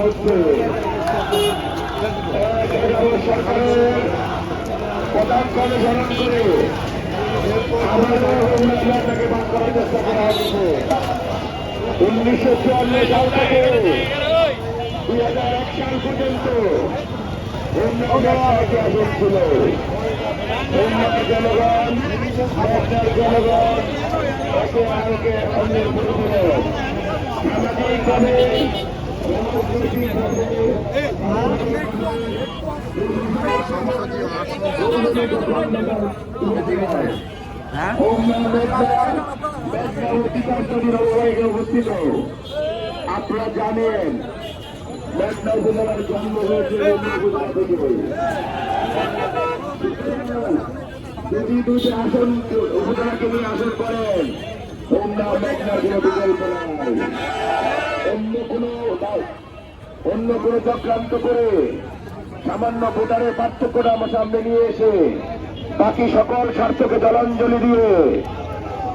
হচ্ছে সরকারের পদার্থ অনুসরণ করে আমাদের বাদ করার চেষ্টা করা উনিশশো চুয়ান্ন সাল থেকে দুই হাজার এক সাল পর্যন্ত ছিল জনগণ জনগণ অন্যের পরিচয় আপনারা জানেন জন্ম হয়েছে যদি দুটি আসন উপজেলাকে নিয়ে আসন করেন অন্য চক্রান্ত করে সামান্য ভোটারের পার্থক্যটা আমার সামনে নিয়ে এসে বাকি সকল স্বার্থকে জলাঞ্জলি দিয়ে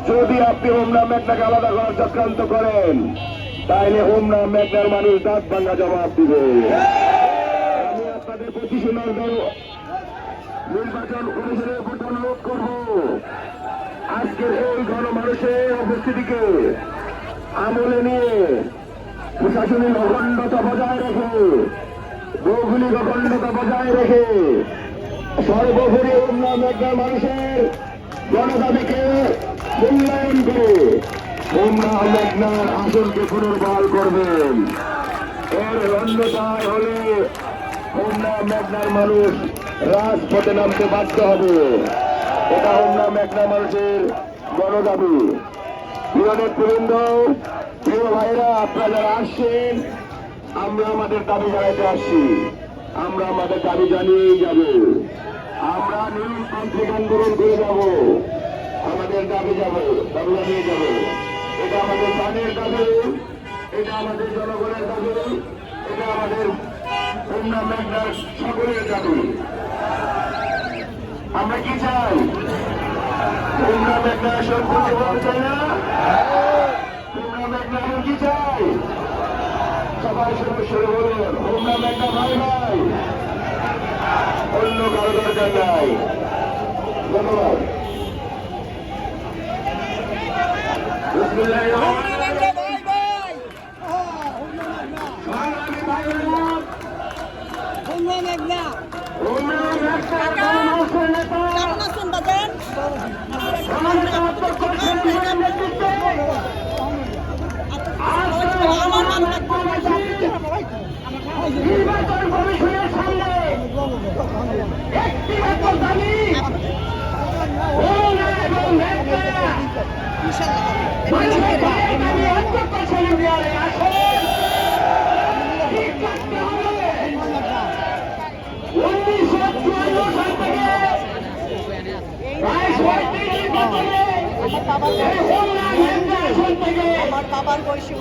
যদি আপনি হোমনা মেঘনাকে আলাদা করার চক্রান্ত করেন তাহলে হোমনা মেঘনার মানুষ দাঁত ভাঙ্গা জবাব দিবে। আমি আপনাদের প্রতি নির্বাচন প্রতি অনুরোধ করব, আজকের এই গণমানুষের উপস্থিতিকে আমলে নিয়ে প্রশাসনিক অখণ্ডতা বজায় রেখে, ভৌগোলিক অখণ্ডতা বজায় রেখে সর্বোপরি উন্নয়ন মেঘনার মানুষের জনদাবিকে মূল্যায়ন করে উন্নয়ন মেঘনার আসনকে পুনর্বহাল করবেন এর অন্যতায় হলে উন্নয়ন মেঘনার মানুষ রাজপথে নামতে বাধ্য হবে। এটা উন্নয়ন মেঘনা মানুষের জনদাবি প্রিয় নেতৃবৃন্দ প্রিয় ভাইরা, আপনারা আসছেন, আমরা আমাদের দাবি জানাইতে আসছি। আমরা আমাদের দাবি জানিয়েই যাব। আমরা নীলতান্ত্রিক আন্দোলন করে যাব। আমাদের দাবি যাব, দাবি জানিয়ে যাব। এটা আমাদের প্রাণের দাবি, এটা আমাদের জনগণের দাবি, এটা আমাদের মেঘনার সকলের দাবি। আমরা কি চাই? উন্নয়ন মেঘনার সম্পূর্ণ বল চাই না উন্নয়ন মেঘনা কি চাই সবাই শুরু শুরু বলুন উন্নয়ন মেঘনা ভাই ভাই অন্য কারও দরকার নাই ধন্যবাদ বিসমিল্লাহির নির্বাচন কমিশনের সামনে। একটি মাত্র দাবি আসন ঠিক করতে হবে উনিশশো চুয়ান্ন সাল থেকে প্রায় পঁয়ত্রিশ বছরে আমার বাবার বয়সী